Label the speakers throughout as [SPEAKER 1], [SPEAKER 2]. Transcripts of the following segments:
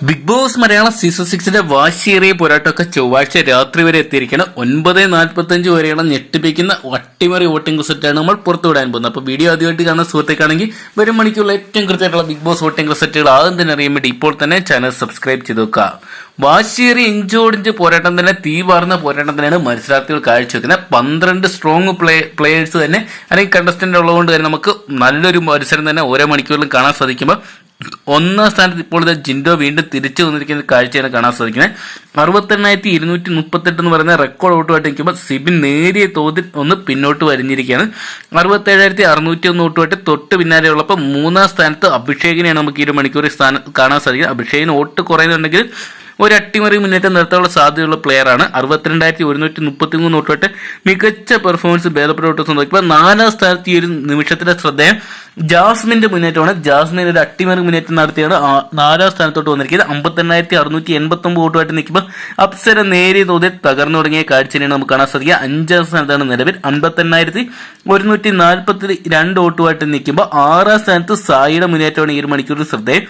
[SPEAKER 1] Big boss Malayalam season സിക്സിന്റെ വാശിയേറിയ പോരാട്ടമൊക്കെ ചൊവ്വാഴ്ച രാത്രി വരെ എത്തിയിരിക്കണം ഒൻപത് നാൽപ്പത്തഞ്ച് വരെയുള്ള ഞെട്ടിപ്പിക്കുന്ന വട്ടിമറി വോട്ടിംഗ് റിസൾട്ടാണ് നമ്മൾ പുറത്തുവിടാൻ പോകുന്നത്. അപ്പോൾ വീഡിയോ ആദ്യമായിട്ട് കാണുന്ന സുഹൃത്തേക്കാണെങ്കിൽ വരും മണിക്കുള്ള ഏറ്റവും കൃത്യമായിട്ടുള്ള ബിഗ് ബോസ് വോട്ടിംഗ് റിസൾട്ടുകൾ ആദ്യം തന്നെ അറിയാൻ വേണ്ടി ഇപ്പോൾ തന്നെ ചാനൽ സബ്സ്ക്രൈബ് ചെയ്ത് വെക്കുക. വാശിയേറിയ ഇഞ്ചോടിഞ്ച് പോരാട്ടം തന്നെ തീവാർന്ന പോരാട്ടം തന്നെയാണ് മത്സരാർത്ഥികൾ കാഴ്ചവെക്കുന്നത്. പന്ത്രണ്ട് സ്ട്രോങ് പ്ലേ പ്ലേയേഴ്സ് തന്നെ അല്ലെങ്കിൽ കണ്ടസ്റ്റന്റ് ഉള്ളതുകൊണ്ട് തന്നെ നമുക്ക് നല്ലൊരു മത്സരം തന്നെ ഓരോ മണിക്കൂറിലും കാണാൻ സാധിക്കുമ്പോൾ ഒന്നാം സ്ഥാനത്ത് ഇപ്പോൾ ജിൻഡോ വീണ്ടും തിരിച്ചു വന്നിരിക്കുന്ന കാഴ്ചയാണ് കാണാൻ സാധിക്കുന്നത്. അറുപത്തെണ്ണായിരത്തി ഇരുന്നൂറ്റി മുപ്പത്തെട്ട് എന്ന് പറയുന്ന റെക്കോർഡ് ഓട്ടുമായിട്ട് നിൽക്കുമ്പോൾ സിബിൻ നേരിയ തോതിൽ ഒന്ന് പിന്നോട്ട് വരിഞ്ഞിരിക്കുകയാണ്. അറുപത്തേഴായിരത്തി അറുന്നൂറ്റി ഒന്ന് ഓട്ടുമായിട്ട് തൊട്ട് പിന്നാലെ ഉള്ളപ്പോൾ മൂന്നാം സ്ഥാനത്ത് അഭിഷേകിനെയാണ് നമുക്ക് ഈ ഒരു മണിക്കൂറിൽ സ്ഥാനം കാണാൻ സാധിക്കുന്നത്. അഭിഷേകിന് വോട്ട് കുറയുന്നുണ്ടെങ്കിൽ ഒരു അട്ടിമറി മുന്നേറ്റം നിർത്താനുള്ള സാധ്യതയുള്ള പ്ലെയറാണ് അറുപത്തിരണ്ടായിരത്തി ഒരുന്നൂറ്റി മുപ്പത്തി മൂന്ന് തൊട്ട് മികച്ച പെർഫോമൻസ് ഭേദപ്പെട്ട നോക്കിയപ്പോൾ നാലാം സ്ഥാനത്ത് ഈ ഒരു നിമിഷത്തിലെ ശ്രദ്ധേയം ജാസ്മിന്റെ മുന്നേറ്റമാണ്. ജാസ്മിൻ ഒരു അട്ടിമറി മുന്നേറ്റം നടത്തിയാണ്. നാലാം സ്ഥാനത്തോട്ട് വന്നിരിക്കുന്നത്. അമ്പത്തെണ്ണായിരത്തി അറുന്നൂറ്റി എൺപത്തി ഒമ്പത് വോട്ടുമായിട്ട് നിൽക്കുമ്പോൾ അപ്സര നേരിയ തോതിൽ തകർന്നു തുടങ്ങിയ കാഴ്ചയാണ് നമുക്ക് കാണാൻ സാധിക്കുക. അഞ്ചാം സ്ഥാനത്താണ് നിലവിൽ. അൻപത്തെണ്ണായിരത്തി ഒരുന്നൂറ്റി നാൽപ്പത്തി രണ്ട് വോട്ടുമായിട്ട് നിൽക്കുമ്പോൾ ആറാം സ്ഥാനത്ത് സായിയുടെ മുന്നേറ്റമാണ് ഈ ഒരു മണിക്കൂറിൽ ശ്രദ്ധേയം.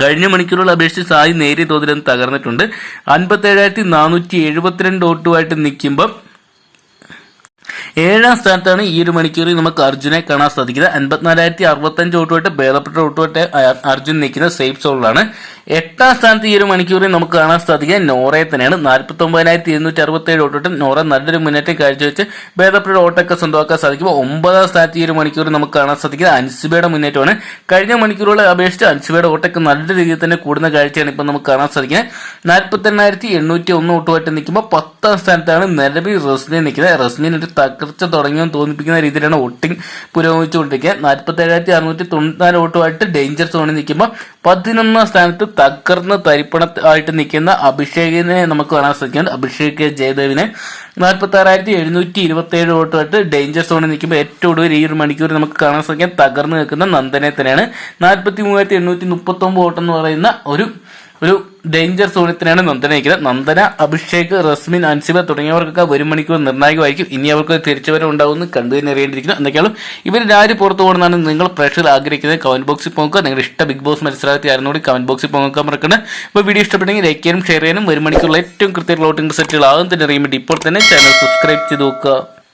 [SPEAKER 1] കഴിഞ്ഞ മണിക്കൂറുകൾ അപേക്ഷിച്ച് സായി നേരിയ തോതിൽ തകർന്നിട്ടുണ്ട്. അൻപത്തേഴായിരത്തി നാനൂറ്റി എഴുപത്തിരണ്ട് വോട്ടുമായിട്ട് നിൽക്കുമ്പോൾ ഏഴാം സ്ഥാനത്താണ് ഈ ഒരു മണിക്കൂറിൽ നമുക്ക് അർജുനെ കാണാൻ സാധിക്കുന്നത്. അൻപത്തിനാലായിരത്തി അറുപത്തഞ്ച് ഓട്ടുമായിട്ട് ഭേദപ്പെട്ട ഓട്ടുമായിട്ട് അർജുൻ നിൽക്കുന്ന സേഫ് സോളിലാണ്. എട്ടാം സ്ഥാനത്ത് ഈ ഒരു മണിക്കൂറിൽ നമുക്ക് കാണാൻ സാധിക്കുക നോറയെ തന്നെയാണ്. നാൽപ്പത്തി ഒമ്പതിനായിരത്തി ഇരുന്നൂറ്റി അറുപത്തേഴ് വോട്ടോട്ട് നോറ നല്ലൊരു മുന്നേറ്റം കാഴ്ചവെച്ച് ഭേദപ്പെട്ട ഓട്ടൊക്കെ സ്വന്തമാക്കാൻ സാധിക്കുമ്പോൾ ഒമ്പതാം സ്ഥാനത്ത് ഈ ഒരു മണിക്കൂറിൽ നമുക്ക് കാണാൻ സാധിക്കുക അൻസിബയുടെ മുന്നേറ്റമാണ്. കഴിഞ്ഞ മണിക്കൂറുകളെ അപേക്ഷിച്ച് അൻസിബയുടെ ഓട്ടൊക്കെ നല്ല രീതിയിൽ തന്നെ കൂടുന്ന കാഴ്ചയാണ് ഇപ്പം നമുക്ക് കാണാൻ സാധിക്കുന്നത്. നാൽപ്പത്തി എണ്ണായിരത്തി എണ്ണൂറ്റി ഒന്ന് ഓട്ടുമായിട്ട് നിൽക്കുമ്പോൾ പത്താം സ്ഥാനത്താണ് നിലവിൽ റസ്മിൻ നിൽക്കുന്നത്. റസ്മിൻ ഒരു തകർച്ച തുടങ്ങിയെന്ന് തോന്നിപ്പിക്കുന്ന രീതിയിലാണ് വോട്ടിംഗ് പുരോഗമിച്ചുകൊണ്ടിരിക്കുക. നാൽപ്പത്തി ഏഴായിരത്തി അറുന്നൂറ്റി തൊണ്ണൂറ്റിനാല് വോട്ടുമായിട്ട് ഡേഞ്ചർ സോണിൽ നിൽക്കുമ്പോൾ പതിനൊന്നാം സ്ഥാനത്ത് തകർന്ന് തരിപ്പണമായിട്ട് നിൽക്കുന്ന അഭിഷേകിനെ നമുക്ക് കാണാൻ സാധിക്കുന്നുണ്ട്. അഭിഷേക് ജയദേവിനെ. നാൽപ്പത്തി ആറായിരത്തി എഴുന്നൂറ്റി ഇരുപത്തി ഏഴ് വോട്ടുമായിട്ട് ഡേഞ്ചർ സോണിൽ നിൽക്കുമ്പോൾ ഏറ്റവും ഒടുവിൽ ഈ ഒരു മണിക്കൂർ നമുക്ക് കാണാൻ സാധിക്കാൻ തകർന്ന് നിൽക്കുന്ന നന്ദനെ തന്നെയാണ്. നാൽപ്പത്തി മൂവായിരത്തി എണ്ണൂറ്റി മുപ്പത്തി ഒമ്പത് വോട്ടെന്ന് പറയുന്ന ഒരു ഒരു ഡേഞ്ചർ സോണിത്തിനാണ് നന്ദന നയിക്കുന്നത് നന്ദന അഭിഷേക് റസ്മിൻ അൻസിബ തുടങ്ങിയവർക്കൊക്കെ ഒരു മണിക്കൂർ നിർണായകമായിരിക്കും. ഇനി അവർക്ക് തിരിച്ചുവരവ് ഉണ്ടാവുമെന്ന് കണ്ടു തന്നെ അറിയേണ്ടിയിരിക്കുന്നു. എന്തൊക്കെയാണ് ഇവർ ആര് പുറത്തു പോകണമെന്നാണ് നിങ്ങൾ പ്രേക്ഷകർ ആഗ്രഹിക്കുന്നത്. കമന്റ് ബോക്സിൽ പോകുക നിങ്ങളുടെ ഇഷ്ട ബിഗ് ബോസ് മത്സരാർത്ഥി കൂടി കമന്റ് ബോക്സിൽ പോകാൻ മറക്കുന്നത് അപ്പോൾ വീഡിയോ ഇഷ്ടപ്പെട്ടെങ്കിൽ ലൈക്ക് ചെയ്യാനും ഷെയർ ചെയ്യാനും ഒരു മണിക്കൂറിൽ ഏറ്റവും കൃത്യമായിട്ടുള്ള വോട്ടിംഗ് സെറ്റുകൾ ആകും തന്നെ വേണ്ടി ഇപ്പോൾ തന്നെ ചാനൽ സബ്സ്ക്രൈബ് ചെയ്ത് നോക്കുക.